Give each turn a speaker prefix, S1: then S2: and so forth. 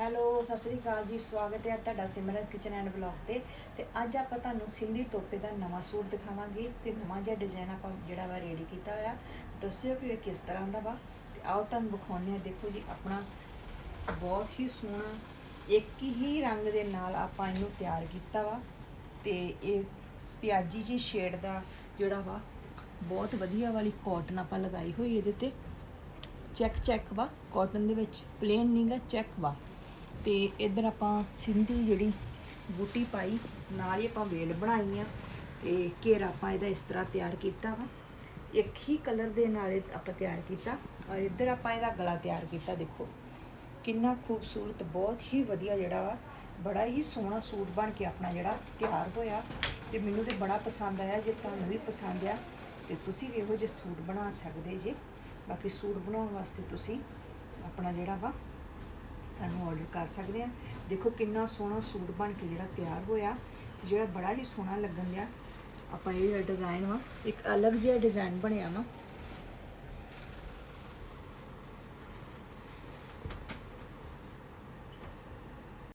S1: Hello, Sat Sri ਅਕਾਲ ਜੀ, ਸਵਾਗਤ ਹੈ ਤੁਹਾਡਾ ਸਿਮਰਨ ਕਿਚਨ ਐਂਡ ਬਲੌਗ ਤੇ। ਤੇ ਅੱਜ ਆਪਾਂ ਤੁਹਾਨੂੰ ਸਿੰਧੀ ਤੋਪੇ ਦਾ ਨਵਾਂ ਸੂਟ ਦਿਖਾਵਾਂਗੇ ਤੇ ਨਵਾਂ ਜਿਹਾ ਡਿਜ਼ਾਈਨ ਆਪਾਂ ਜਿਹੜਾ ਵਾ ਰੈਡੀ ਕੀਤਾ ਹੋਇਆ। ਦੱਸਿਓ ਕਿ ਇਹ ਕਿਸ ਤਰ੍ਹਾਂ ਦਾ ਵਾ। ਤੇ ਆਓ ਤੁਹਾਨੂੰ ਵਿਖਾਉਂਦੇ ਆ ਦੇਖੋ ਜੀ, ਆਪਣਾ ਬਹੁਤ ਹੀ ਸੋਹਣਾ, ਇੱਕ ਹੀ ਰੰਗ ਦੇ ਨਾਲ ਆਪਾਂ ਇਹਨੂੰ ਤਿਆਰ ਕੀਤਾ ਵਾ। ਤੇ ਇਹ ਪਿਆਜੀ ਜੀ ਸ਼ੇਡ ਦਾ ਜਿਹੜਾ ਵਾ, ਬਹੁਤ ਵਧੀਆ ਵਾਲੀ ਕਾਟਨ ਆਪਾਂ ਲਗਾਈ ਹੋਈ ਇਹਦੇ ਤੇ। ਚੈੱਕ ਚੈੱਕ ਵਾ ਕਾਟਨ ਦੇ ਵਿੱਚ ਪਲੇਨ ਨਹੀਂਗਾ ਚੈੱਕ ਵਾ। ਤੇ ਇਧਰ ਆਪਾਂ ਸਿੰਧੀ ਜਿਹੜੀ ਬੂਟੀ ਪਾਈ, ਨਾਲ ਹੀ ਆਪਾਂ ਵੇਲ ਬਣਾਈ ਆ ਤੇ ਘੇਰਾ ਆਪਾਂ ਇਹਦਾ ਇਸ ਤਰ੍ਹਾਂ ਤਿਆਰ ਕੀਤਾ ਵਾ। ਇੱਕ ਹੀ ਕਲਰ ਦੇ ਨਾਲ ਇਹ ਆਪਾਂ ਤਿਆਰ ਕੀਤਾ ਔਰ ਇੱਧਰ ਆਪਾਂ ਇਹਦਾ ਗਲਾ ਤਿਆਰ ਕੀਤਾ, ਦੇਖੋ। ਕਿੰਨਾ ਖੂਬਸੂਰਤ, ਬਹੁਤ ਹੀ ਵਧੀਆ ਜਿਹੜਾ ਵਾ, ਬੜਾ ਹੀ ਸੋਹਣਾ ਸੂਟ ਬਣ ਕੇ ਆਪਣਾ ਜਿਹੜਾ ਤਿਆਰ ਹੋਇਆ। ਤੇ ਮੈਨੂੰ ਤੇ ਬੜਾ ਪਸੰਦ ਆਇਆ, ਜੇ ਤੁਹਾਨੂੰ ਵੀ ਪਸੰਦ ਆ, ਤੇ ਤੁਸੀਂ ਵੀ ਇਹੋ ਜਿਹੇ ਸੂਟ ਬਣਾ ਸਕਦੇ ਜੇ। ਬਾਕੀ ਸੂਟ ਬਣਾਉਣ ਵਾਸਤੇ ਤੁਸੀਂ ਆਪਣਾ ਜਿਹੜਾ ਵਾ ਸਾਨੂੰ ਆਰਡਰ ਕਰ ਸਕਦੇ ਆ। ਦੇਖੋ ਕਿੰਨਾ ਸੋਹਣਾ ਸੂਟ ਬਣ ਕੇ ਜਿਹੜਾ ਤਿਆਰ ਹੋਇਆ ਤੇ ਜਿਹੜਾ ਬੜਾ ਹੀ ਸੋਹਣਾ ਲੱਗਣ ਦਿਆ। ਆਪਾਂ ਇਹ ਜਿਹੜਾ ਡਿਜ਼ਾਈਨ ਵਾ, ਇੱਕ ਅਲੱਗ ਜਿਹਾ ਡਿਜ਼ਾਈਨ ਬਣਿਆ ਵਾ।